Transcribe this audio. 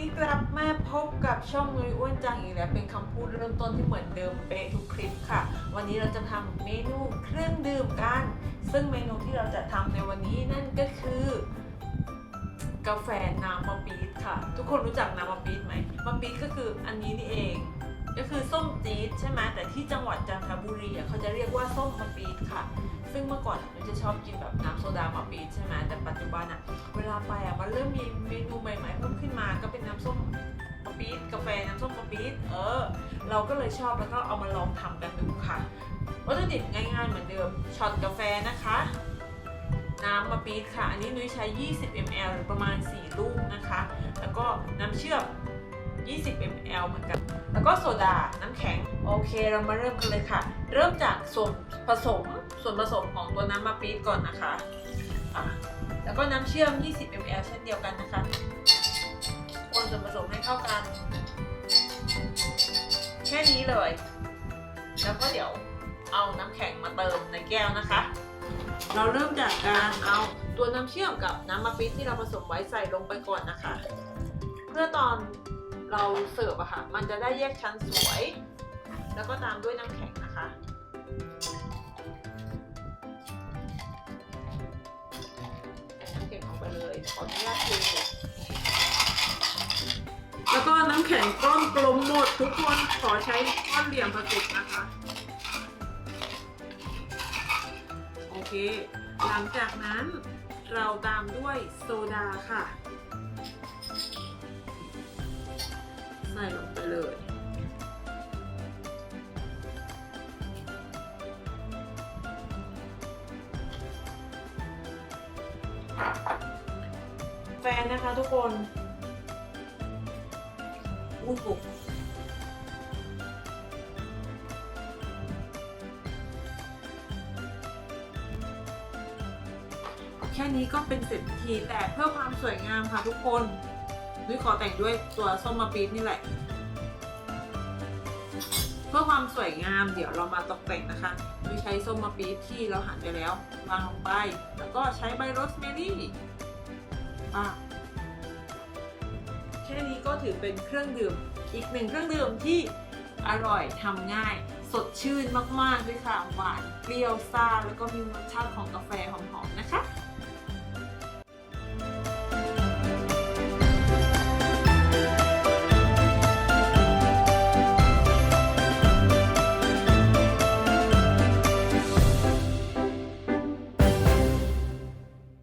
นี่กลับมาพบกับช่องนุ้ยอ้วนจังอีกแล้วเป็นคำพูดเริ่มต้นที่เหมือนเดิมเป๊ะทุกคลิปค่ะ วันนี้เราจะทำเมนูเครื่องดื่มกัน ซึ่งเมนูที่เราจะทำในวันนี้นั่นก็คือ กาแฟน้ำมะปี๊ดค่ะ ทุกคนรู้จักน้ำมะปี๊ดไหมมะปี๊ดก็คืออันนี้นี่เอง ก็คือส้มจี๊ดใช่ไหมแต่ที่จังหวัดจันทบุรีเขาจะเรียกว่าส้มมะปี๊ดค่ะซึ่งเมื่อก่อนเราจะชอบกินแบบน้ำโซดามะปี๊ดใช่ไหมแต่ปัจจุบันอะเวลาไปอะมันเริ่มมีเมนูใหม่ๆเพิ่มขึ้นมา ปี๊ดกาแฟน้ำส้มมะปี๊ดเออ เราก็เลยชอบแล้วก็เอามาลองทำกันดูค่ะวัตถุดิบง่ายๆเหมือนเดิมช็อตกาแฟนะคะ น้ำมะปี๊ดค่ะ อันนี้นุ้ยใช้ 20 ml หรือประมาณ 4 ลูกนะคะ แล้วก็น้ำเชื่อม 20 ml เหมือนกัน แล้วก็โซดา น้ำแข็ง โอเค เรามาเริ่มกันเลยค่ะ เริ่มจากส่วนผสม ส่วนผสมของตัวน้ำมะปี๊ดก่อนนะคะะแล้วก็น้ำเชื่อม 20 ml เช่นเดียวกันนะคะ ส่วนผสมให้เข้ากัน แค่นี้เลย แล้วก็เดี๋ยวเอาน้ำแข็งมาเติมในแก้วนะคะ เราเริ่มจากการเอาตัวน้ำเชื่อมกับน้ำมะปี๊ดที่เราผสมไว้ใส่ลงไปก่อนนะคะ เพื่อตอนเราเสิร์ฟอะค่ะ มันจะได้แยกชั้นสวย แล้วก็ตามด้วยน้ำแข็งนะคะน้ำแข็งออกไปเลย ขออนุญาตเท แข็งก้อนกลมหมด ทุกคนขอใช้ก้อนเหลี่ยมผสมนะคะ โอเค หลังจากนั้นเราตามด้วยโซดาค่ะ ใส่ลงไปเลยแฟนนะคะทุกคน อู้หูแค่นี้ก็เป็นเสร็จพิธีแต่เพื่อความสวยงามค่ะทุกคนนุ้ยขอแต่งด้วยตัวส้มมะปี๊ดนี่แหละ เพื่อความสวยงามเดี๋ยวเรามาตกแต่งนะคะโดยใช้ส้มมะปี๊ดที่เราหั่นไปแล้ววางลงไป แล้วก็ใช้ใบโรสแมรี่อะ ก็ถือเป็นเครื่องดื่ม อีกหนึ่งเครื่องดื่มที่อร่อยทำง่าย สดชื่นมากๆด้วยค่ะหวานเปรี้ยวซ่าแล้วก็มีรสชาติของกาแฟหอมๆนะคะ